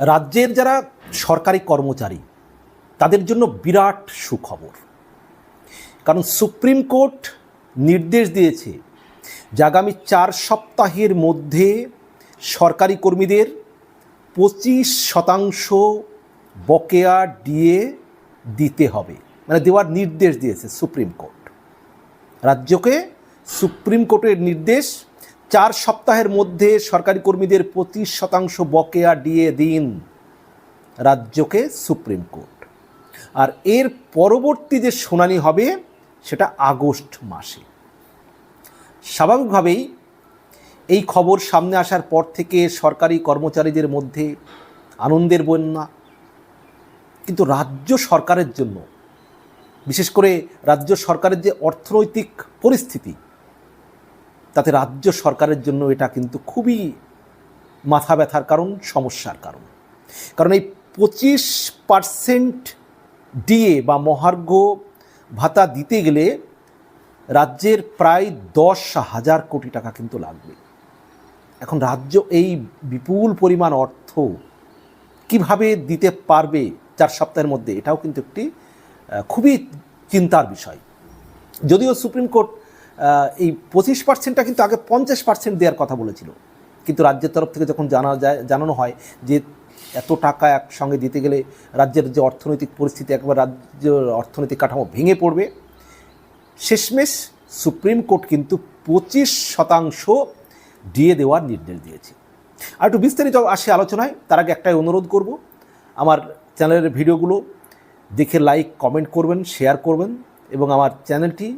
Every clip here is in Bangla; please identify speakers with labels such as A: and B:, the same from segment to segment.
A: রাজ্যের যারা সরকারি কর্মচারী, তাদের জন্য বিরাট সুখবর। কারণ সুপ্রিম কোর্ট নির্দেশ দিয়েছে যে আগামী চার সপ্তাহের মধ্যে সরকারি কর্মীদের পঁচিশ শতাংশ বকেয়া ডিএ দিতে হবে। মানে দেওয়ার নির্দেশ দিয়েছে সুপ্রিম কোর্ট। রাজ্যকে সুপ্রিম কোর্টের নির্দেশ চার সপ্তাহের মধ্যে সরকারি কর্মীদের পঁচিশ শতাংশ বকেয়া ডিএ দিন রাজ্যকে সুপ্রিম কোর্ট। আর এর পরবর্তী যে শুনানি হবে, সেটা আগস্ট মাসে। স্বাভাবিকভাবেই এই খবর সামনে আসার পর থেকে সরকারি কর্মচারীদের মধ্যে আনন্দের বন্যা। কিন্তু রাজ্য সরকারের জন্য, বিশেষ করে রাজ্য সরকারের যে অর্থনৈতিক পরিস্থিতি তাতে রাজ্য সরকারের জন্য এটা কিন্তু খুবই মাথা ব্যথার কারণ, সমস্যার কারণ। কারণ এই পঁচিশ পার্সেন্ট ডিএ বা মহার্ঘ ভাতা দিতে গেলে রাজ্যের প্রায় দশ হাজার কোটি টাকা কিন্তু লাগবে। এখন রাজ্য এই বিপুল পরিমাণ অর্থ কীভাবে দিতে পারবে চার সপ্তাহের মধ্যে, এটাও কিন্তু একটি খুবই চিন্তার বিষয়। যদিও সুপ্রিম কোর্ট এই পঁচিশ পার্সেন্টটা কিন্তু আগে পঞ্চাশ পার্সেন্ট দেওয়ার কথা বলেছিল। কিন্তু রাজ্যের তরফ থেকে যখন জানা যায়, জানানো হয় যে এত টাকা একসঙ্গে দিতে গেলে রাজ্যের যে অর্থনৈতিক পরিস্থিতি, একবার রাজ্য অর্থনৈতিক কাঠামো ভেঙে পড়বে। শেষমেশ সুপ্রিম কোর্ট কিন্তু পঁচিশ শতাংশ দিয়ে দেওয়ার নির্দেশ দিয়েছে। আর একটু বিস্তারিত আসে আলোচনায়, তার আগে একটাই অনুরোধ করব। আমার চ্যানেলের ভিডিওগুলো দেখে লাইক কমেন্ট করবেন শেয়ার করবেন এবং আমার চ্যানেলটি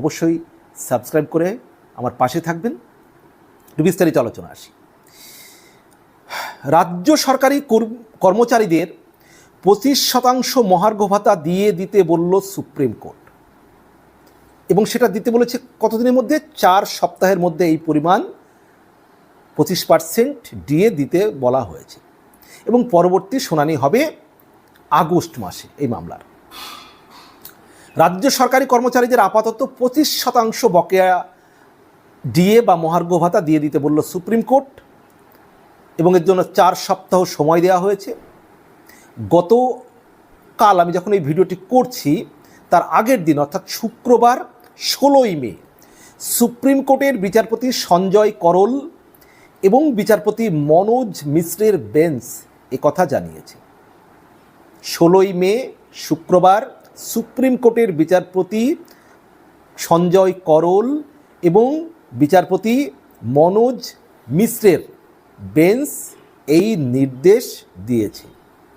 A: অবশ্যই সাবস্ক্রাইব করে আমার পাশে থাকবেন। বিস্তারিত আলোচনা আসি। রাজ্য সরকারি কর- কর্মচারীদের পঁচিশ শতাংশ মহার্ঘ ভাতা দিয়ে দিতে বলল সুপ্রিম কোর্ট। এবং সেটা দিতে বলেছে কতদিনের মধ্যে? চার সপ্তাহের মধ্যে এই পরিমাণ পঁচিশ পার্সেন্ট দিয়ে দিতে বলা হয়েছে। এবং পরবর্তী শুনানি হবে আগস্ট মাসে এই মামলার। রাজ্য সরকারি কর্মচারীদের আপাতত পঁচিশ শতাংশ বকেয়া ডিএ বা মহার্ঘ ভাতা দিয়ে দিতে বলল সুপ্রিম কোর্ট। এবং এর জন্য চার সপ্তাহ সময় দেওয়া হয়েছে। গতকাল আমি যখন এই ভিডিওটি করছি, তার আগের দিন, অর্থাৎ শুক্রবার, ষোলোই মে, সুপ্রিম কোর্টের বিচারপতি সঞ্জয় করল এবং বিচারপতি মনোজ মিশ্রের বেঞ্চ কথা জানিয়েছে। ষোলোই মে, শুক্রবার সুপ্রিম কোর্টের বিচারপতি সঞ্জয় করল এবং বিচারপতি মনোজ মিশ্রের বেঞ্চ এই নির্দেশ দিয়েছে।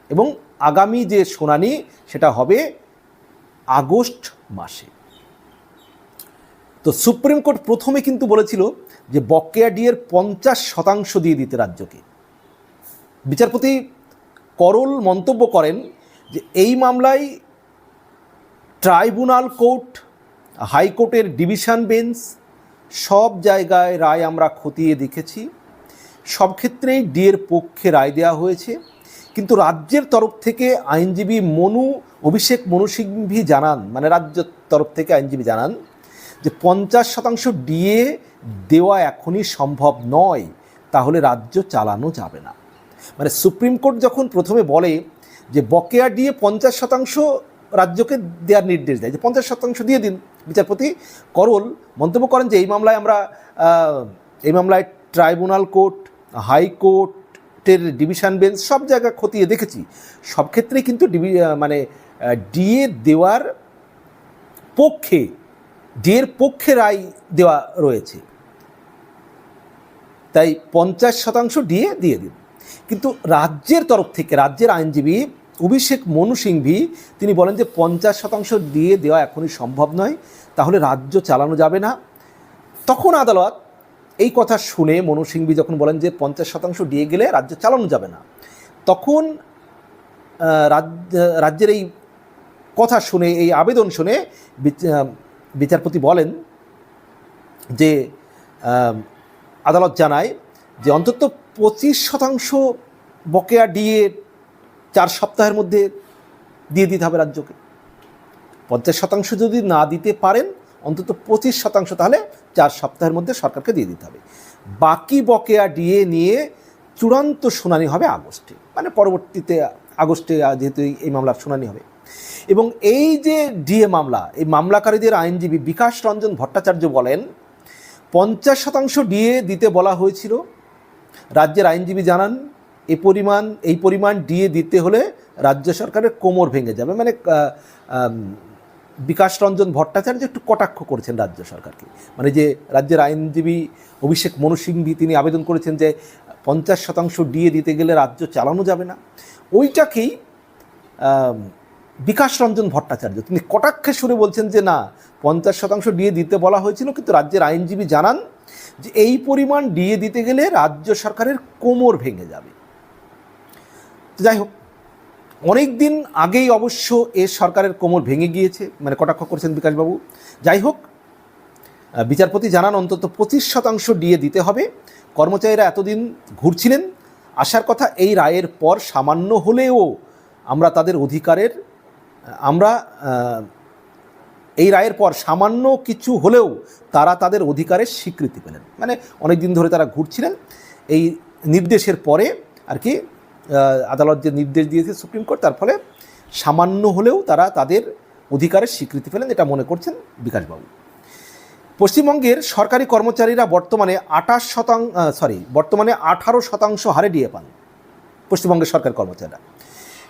A: এবং আগামী যে শুনানি সেটা হবে আগস্ট মাসে। তো সুপ্রিম কোর্ট প্রথমে কিন্তু বলেছিল যে বকেয়া ডিয়ের পঞ্চাশ শতাংশ দিয়ে দিতে রাজ্যকে। বিচারপতি করল মন্তব্য করেন যে এই মামলায় ট্রাইব্যুনাল কোর্ট, হাইকোর্টের ডিভিশন বেঞ্চ, সব জায়গায় রায় আমরা খতিয়ে দেখেছি। সব ক্ষেত্রেই ডিএর পক্ষে রায় দেওয়া হয়েছে। কিন্তু রাজ্যের তরফ থেকে আইনজীবী মনু, অভিষেক মনু সিংভি জানান মানে রাজ্যের তরফ থেকে আইনজীবী জানান যে পঞ্চাশ শতাংশ ডিএ দেওয়া এখনই সম্ভব নয়, তাহলে রাজ্য চালানো যাবে না। মানে সুপ্রিম কোর্ট যখন প্রথমে বলে যে বকেয়া ডিএ পঞ্চাশ শতাংশ রাজ্যকে দেওয়ার নির্দেশ দেয়। যে পঞ্চাশ শতাংশ দিয়ে দিন। বিচারপতি করল, মন্তব্য করেন যে এই মামলায় আমরা এই মামলায় ট্রাইব্যুনাল কোর্ট হাইকোর্টের ডিভিশন বেঞ্চ সব জায়গা খতিয়ে দেখেছি। সব ক্ষেত্রেই কিন্তু ডিভি মানে ডিএ দেওয়ার পক্ষে, ডিএর পক্ষে রায় দেওয়া রয়েছে। তাই পঞ্চাশ শতাংশ ডিএ দিয়ে দিন। কিন্তু রাজ্যের তরফ থেকে, রাজ্যের আইনজীবী অভিষেক মনু সিংভি, তিনি বলেন যে পঞ্চাশ শতাংশ দিয়ে দেওয়া এখনই সম্ভব নয়, তাহলে রাজ্য চালানো যাবে না। তখন আদালত এই কথা শুনে মনু সিংভি যখন বলেন যে পঞ্চাশ শতাংশ দিয়ে গেলে রাজ্য চালানো যাবে না, তখন রাজ্যের এই কথা শুনে, এই আবেদন শুনে বিচ- বিচারপতি বলেন যে আদালত জানায় যে অন্তত পঁচিশ শতাংশ বকেয়া ডিএ চার সপ্তাহের মধ্যে দিয়ে দিতে হবে রাজ্যকে। পঞ্চাশ শতাংশ যদি না দিতে পারেন, অন্তত পঁচিশ শতাংশ তাহলে চার সপ্তাহের মধ্যে সরকারকে দিয়ে দিতে হবে। বাকি বকেয়া ডিএ নিয়ে চূড়ান্ত শুনানি হবে আগস্টে মানে পরবর্তীতে আগস্টে যেহেতু এই- মামলার শুনানি হবে। এবং এই যে ডিএ মামলা, এই মামলাকারীদের আইনজীবী বিকাশ রঞ্জন ভট্টাচার্য বলেন, পঞ্চাশ শতাংশ ডিএ দিতে বলা হয়েছিল। রাজ্যের আইনজীবী জানান এ পরিমাণ, এই পরিমাণ ডিএ দিতে হলে রাজ্য সরকারের কোমর ভেঙে যাবে। মানে বিকাশ রঞ্জন ভট্টাচার্য একটু কটাক্ষ করেছেন রাজ্য সরকারকে। মানে যে রাজ্যের আইনজীবী অভিষেক মনু সিংভি তিনি আবেদন করেছেন যে পঞ্চাশ শতাংশ ডিএ দিতে গেলে রাজ্য চালানো যাবে না। ওইটাকেই বিকাশ রঞ্জন ভট্টাচার্য তিনি কটাক্ষে সুরে বলছেন যে না, পঞ্চাশ শতাংশ ডিএ দিতে বলা হয়েছিল, কিন্তু রাজ্যের আইনজীবী জানান যে এই পরিমাণ ডিএ দিতে গেলে রাজ্য সরকারের কোমর ভেঙে যাবে। যাই হোক অনেক দিন আগেই অবশ্য এ সরকারের কোমর ভেঙে গিয়েছে মানে কটাক্ষ করেছেন বিকাশবাবু। যাই হোক বিচারপতি জানান অন্তত পঁচিশ শতাংশ ডিএ দিতে হবে। কর্মচারীরা এতদিন ঘুরছিলেন। আসার কথা এই রায়ের পর সামান্য হলেও আমরা তাদের অধিকারের আমরা এই রায়ের পর সামান্য কিছু হলেও তারা তাদের অধিকারের স্বীকৃতি পেলেন। মানে অনেক দিন ধরে তারা ঘুরছিলেন। এই নির্দেশের পরে আর কি আদালত যে নির্দেশ দিয়েছে সুপ্রিম কোর্ট, তার ফলে সামান্য হলেও তারা তাদের অধিকারের স্বীকৃতি পেলেন এটা মনে করছেন বিকাশবাবু। পশ্চিমবঙ্গের সরকারি কর্মচারীরা বর্তমানে আঠাশ শতাংশ সরি বর্তমানে আঠারো শতাংশ হারে ডিএ পান পশ্চিমবঙ্গের সরকারি কর্মচারীরা।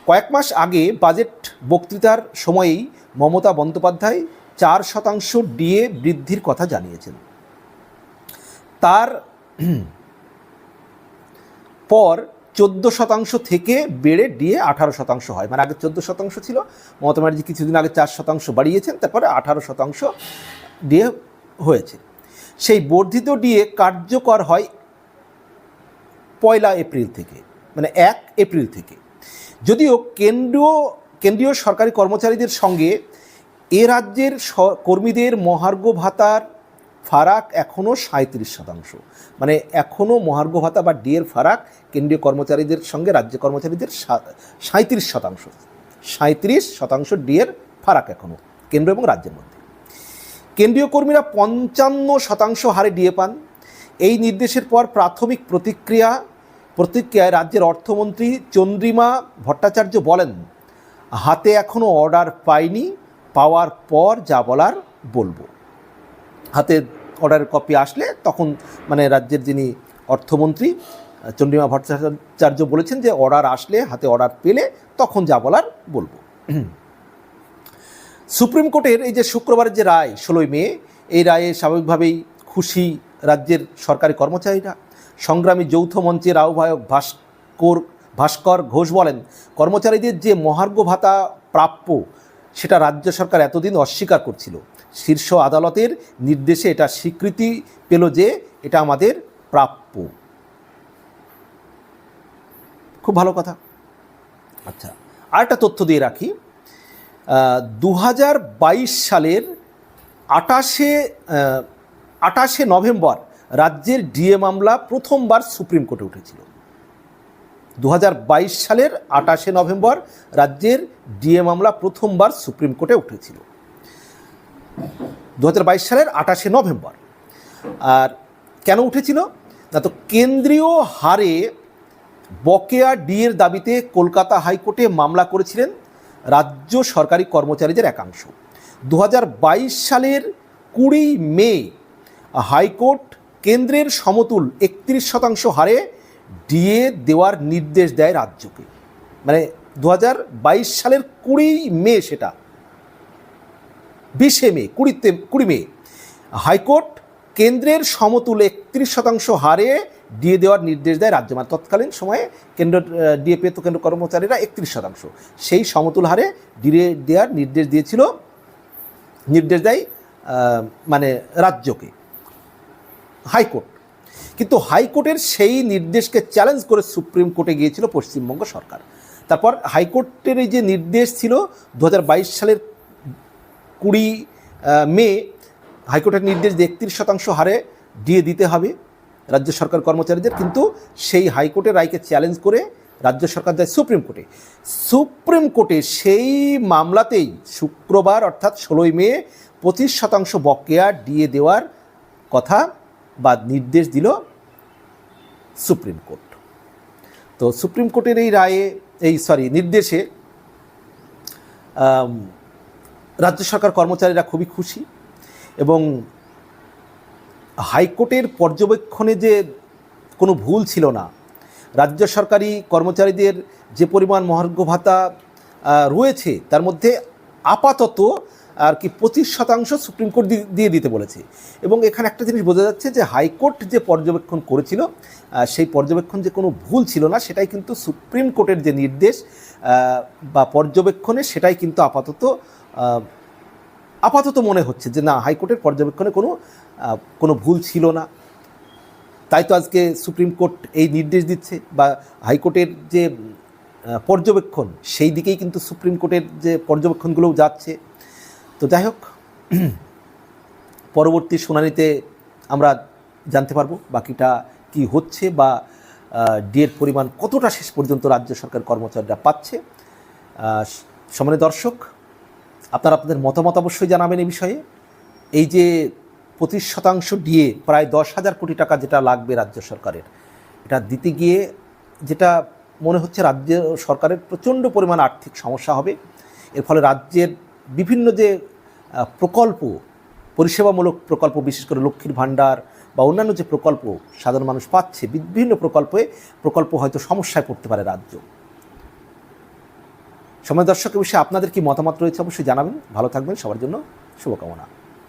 A: কয়েক মাস আগে বাজেট বক্তৃতার সময়েই মমতা বন্দ্যোপাধ্যায় চার শতাংশ ডিএ বৃদ্ধির কথা জানিয়েছেন। তার পর চোদ্দ শতাংশ থেকে বেড়ে ডিএ আঠারো শতাংশ হয়। মানে আগে চোদ্দ শতাংশ ছিল, মমতা ব্যানার্জি কিছুদিন আগে চার শতাংশ বাড়িয়েছেন, তারপরে আঠারো শতাংশ ডিএ হয়েছে। সেই বর্ধিত ডিএ কার্যকর হয় পয়লা এপ্রিল থেকে মানে এক এপ্রিল থেকে। যদিও কেন্দ্রীয় কেন্দ্রীয় সরকারি কর্মচারীদের সঙ্গে এ রাজ্যের কর্মীদের মহার্ঘ ভাতার ফারাক এখনও সাঁত্রিশ শতাংশ। মানে এখনও মহার্ঘ ভাতা বা ডিএর ফারাক কেন্দ্রীয় কর্মচারীদের সঙ্গে রাজ্য কর্মচারীদের সাঁত্রিশ শতাংশ। সাঁত্রিশ শতাংশ ডিএর ফারাক এখনও কেন্দ্র এবং রাজ্যের মধ্যে। কেন্দ্রীয় কর্মীরা পঞ্চান্ন শতাংশ হারে ডিএ পান। এই নির্দেশের পর প্রাথমিক প্রতিক্রিয়া, প্রতিক্রিয়ায় রাজ্যের অর্থমন্ত্রী চন্দ্রিমা ভট্টাচার্য বলেন, হাতে এখনও অর্ডার পাইনি, পাওয়ার পর যা বলার বলব। হাতে অর্ডারের কপি আসলে তখন মানে রাজ্যের যিনি অর্থমন্ত্রী, চন্দ্রিমা ভট্টাচার্য বলেছেন যে অর্ডার আসলে, হাতে অর্ডার পেলে তখন যা বলার বলব। সুপ্রিম কোর্টের এই যে শুক্রবারের যে রায়, ষোলোই মে, এই রায়ে স্বাভাবিকভাবেই খুশি রাজ্যের সরকারি কর্মচারীরা। সংগ্রামী যৌথ মঞ্চের আহ্বায়ক ভাস্কর ভাস্কর ঘোষ বলেন, কর্মচারীদের যে মহার্ঘ ভাতা প্রাপ্য, সেটা রাজ্য সরকার এতদিন অস্বীকার করছিল। শীর্ষ আদালতের নির্দেশে এটা স্বীকৃতি পেল যে এটা আমাদের প্রাপ্য। খুব ভালো কথা। আচ্ছা আরেকটা তথ্য দিয়ে রাখি। দু হাজার বাইশ সালের আটাশে আটাশে নভেম্বর রাজ্যের ডিএ মামলা প্রথমবার সুপ্রিম কোর্টে উঠেছিল। দু হাজার বাইশ সালের আটাশে নভেম্বর রাজ্যের ডিএ মামলা প্রথমবার সুপ্রিম কোর্টে উঠেছিল। দু হাজার বাইশ সালের আঠাশে নভেম্বর। আর কেন উঠেছিল? না তো কেন্দ্রীয় হারে বকেয়া ডিএর দাবিতে কলকাতা হাইকোর্টে মামলা করেছিলেন রাজ্য সরকারি কর্মচারীদের একাংশ। দু হাজার বাইশ সালের কুড়ি মে হাইকোর্ট কেন্দ্রের সমতুল একত্রিশ শতাংশ হারে ডিএ দেওয়ার নির্দেশ দেয় রাজ্যকে। মানে দু হাজার বাইশ সালের কুড়ি মে সেটা বিশে মে, কুড়িতে, কুড়ি মে। হাইকোর্ট কেন্দ্রের সমতুল একত্রিশ শতাংশ হারে ডিএ দেওয়ার নির্দেশ দেয় রাজ্য মানে তৎকালীন সময়ে কেন্দ্র ডিএ পেত কেন্দ্র কর্মচারীরা একত্রিশ শতাংশ। সেই সমতুল হারে ডিএ দেওয়ার নির্দেশ দিয়েছিল, নির্দেশ দেয় মানে রাজ্যকে, হাইকোর্ট। কিন্তু হাইকোর্টের সেই নির্দেশকে চ্যালেঞ্জ করে সুপ্রিম কোর্টে গিয়েছিল পশ্চিমবঙ্গ সরকার। তারপর হাইকোর্টের এই যে নির্দেশ ছিল, দু হাজার বাইশ সালের কুড়ি মে, হাইকোর্টের নির্দেশ দিয়ে একত্রিশ শতাংশ হারে দিয়ে দিতে হবে রাজ্য সরকার কর্মচারীদের, কিন্তু সেই হাইকোর্টের রায়কে চ্যালেঞ্জ করে রাজ্য সরকার যায় সুপ্রিম কোর্টে। সুপ্রিম কোর্টে সেই মামলাতেই শুক্রবার, অর্থাৎ ষোলোই মে, পঁচিশ শতাংশ বকেয়া দিয়ে দেওয়ার কথা বা নির্দেশ দিল সুপ্রিম কোর্ট। তো সুপ্রিম কোর্টের এই রায়ে, এই সরি, নির্দেশে রাজ্য সরকার কর্মচারীরা খুবই খুশি এবং হাইকোর্টের পর্যবেক্ষণে যে কোনো ভুল ছিল না, রাজ্য সরকারি কর্মচারীদের যে পরিমাণ মহার্ঘ ভাতা রয়েছে, তার মধ্যে আপাতত আর কি পঁচিশ শতাংশ সুপ্রিম কোর্ট দিয়ে দিতে বলেছে। এবং এখানে একটা জিনিস বোঝা যাচ্ছে যে হাইকোর্ট যে পর্যবেক্ষণ করেছিল সেই পর্যবেক্ষণ যে কোনো ভুল ছিল না, সেটাই কিন্তু সুপ্রিম কোর্টের যে নির্দেশ বা পর্যবেক্ষণে সেটাই কিন্তু আপাতত আপাতত মনে হচ্ছে যে না, হাইকোর্টের পর্যবেক্ষণে কোনো কোনো ভুল ছিল না। তাই তো আজকে সুপ্রিম কোর্ট এই নির্দেশ দিচ্ছে বা হাইকোর্টের যে পর্যবেক্ষণ, সেই দিকেই কিন্তু সুপ্রিম কোর্টের যে পর্যবেক্ষণগুলোও যাচ্ছে। তো যাই হোক, পরবর্তী শুনানিতে আমরা জানতে পারব বাকিটা কি হচ্ছে বা ডিএর পরিমাণ কতটা শেষ পর্যন্ত রাজ্য সরকার কর্মচারীরা পাচ্ছে। সমানে দর্শক আপনারা আপনাদের মতামত অবশ্যই জানাবেন এই বিষয়ে। এই যে পঁচিশ শতাংশ ডিএ প্রায় দশ হাজার কোটি টাকা যেটা লাগবে রাজ্য সরকারের, এটা দিতে গিয়ে যেটা মনে হচ্ছে রাজ্য সরকারের প্রচণ্ড পরিমাণ আর্থিক সমস্যা হবে। এর ফলে রাজ্যের বিভিন্ন যে প্রকল্প, পরিষেবামূলক প্রকল্প, বিশেষ করে লক্ষ্মীর ভাণ্ডার বা অন্যান্য যে প্রকল্প সাধারণ মানুষ পাচ্ছে, বিভিন্ন প্রকল্পে প্রকল্প হয়তো সমস্যায় পড়তে পারে রাজ্য। সময় দর্শক বিষয়ে আপনাদের কি মতামত রয়েছে অবশ্যই জানাবেন। ভালো থাকবেন সবার জন্য শুভকামনা।